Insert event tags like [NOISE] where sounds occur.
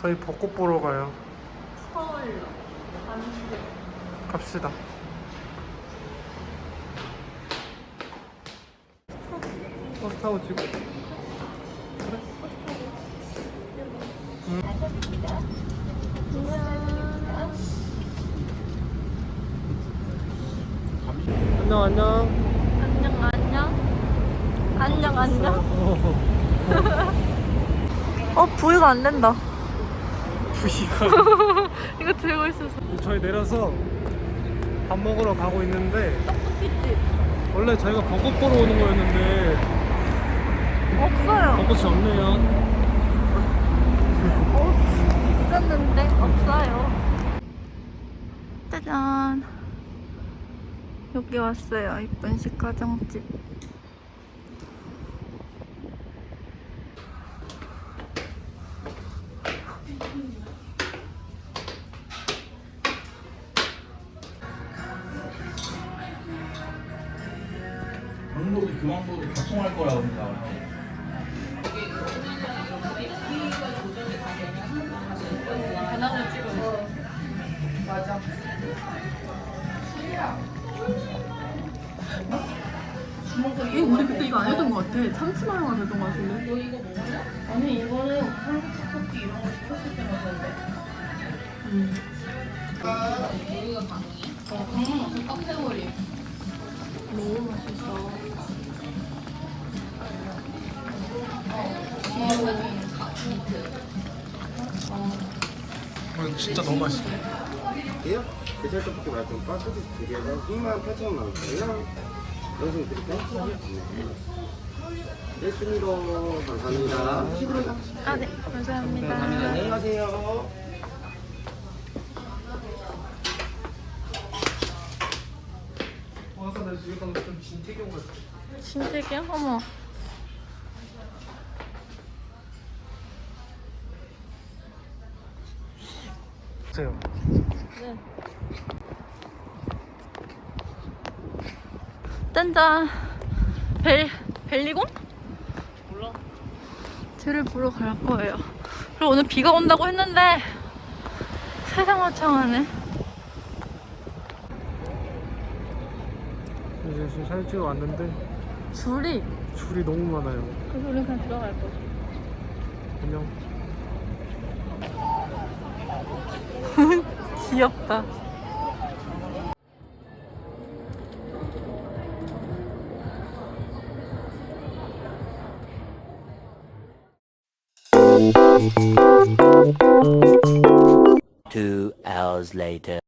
저희 벚꽃 보러 가요. 서울로 갑시다. 버스 타고 지금. 안녕 안녕. 안녕 안녕 안녕 안녕 어, [LAUGHS] 어 부위가 안 된다 부시가. [LAUGHS] 이거 들고 있어서. 저희 내려서 밥 먹으러 가고 있는데 떡볶이집 원래 저희가 벚꽃 보러 오는 거였는데 없어요. 벚꽃이 없네요. 어, 있었는데 없어요. 짜잔. 여기 왔어요. 이쁜 식화정집 방법이 그 방법이 다 통할 거라고 생각을 이 우리 그때 이거 안 했던 것 같아. 참치마요가 됐던 것 같은데. 아니 이거는 한국 토끼 이런 거 시켰을 때 먹는데 음. 어 강원 없어 카페오리 어, 진짜 너무 맛있어. 이요? 계절 떡볶이 말고 빠꾸지 두 개에서 2만 8천 원이고요. 영수 드릴까요? 네. 됐습니다. 감사합니다. 아네 감사합니다 안녕히 가세요. 어, 아까 나 이거 좀 진태경 같아. 신세계야? 어머 보세요. 네. 짠짠 벨 벨리곤? 몰라. 쟤를 보러 갈 거예요. 그리고 오늘 비가 온다고 했는데 세상 화창하네. 이제 지금 사진 찍어 왔는데 줄이 줄이 너무 많아요. 그래서 우리 그냥 들어갈 거지. 안녕. 귀엽다. Two hours later.